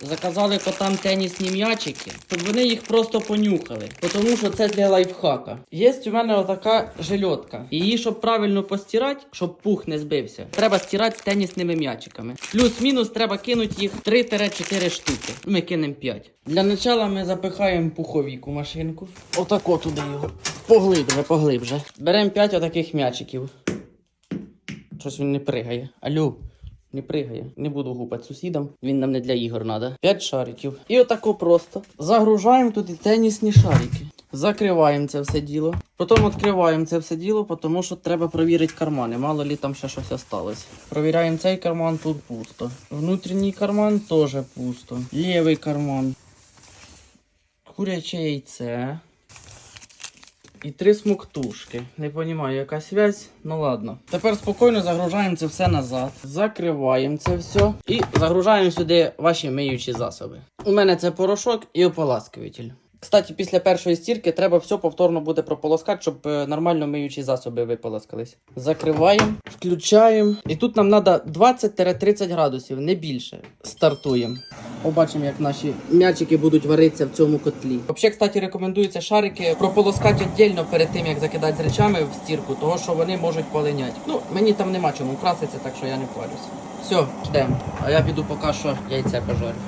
Заказали котам тенісні м'ячики, щоб вони їх просто понюхали. Тому що це для лайфхака. Є у мене отака жильотка. Її, щоб правильно постирати, щоб пух не збився, треба стирати тенісними м'ячиками. Плюс-мінус треба кинути їх 3-4 штуки. Ми кинемо 5. Для начала ми запихаємо пуховік у машинку. Отако туди його. Поглибже, поглибже. Беремо 5 отаких м'ячиків. Щось він не пригає. Алло. Не пригає. Не буду гупати сусідам. Він нам не для ігор треба. П'ять шариків. І отако просто. Загружаємо тут і тенісні шарики. Закриваємо це все діло. Потім відкриваємо це все діло, тому що треба перевірити кармани. Мало лі там ще щось осталось. Провіряємо цей карман, тут пусто. Внутрішній карман теж пусто. Лівий карман. Куряче яйце. І три смоктушки. Не розумію, яка связь. Ну ладно. Тепер спокійно загружаємо це все назад. Закриваємо це все. І загружаємо сюди ваші миючі засоби. У мене це порошок і ополаскуватель. Кстати, після першої стірки треба все повторно буде прополоскати, щоб е, нормально миючі засоби виполоскались. Закриваємо, включаємо. І тут нам треба 20-30 градусів, не більше. Стартуємо. Побачимо, як наші м'ячики будуть варитися в цьому котлі. Взагалі, кстати, рекомендується шарики прополоскати віддільно перед тим, як закидати з речами в стірку, того що вони можуть полиняти. Ну, мені там нема чому краситься, так що я не парюся. Все, ждемо. А я піду поки що яйце пожарю.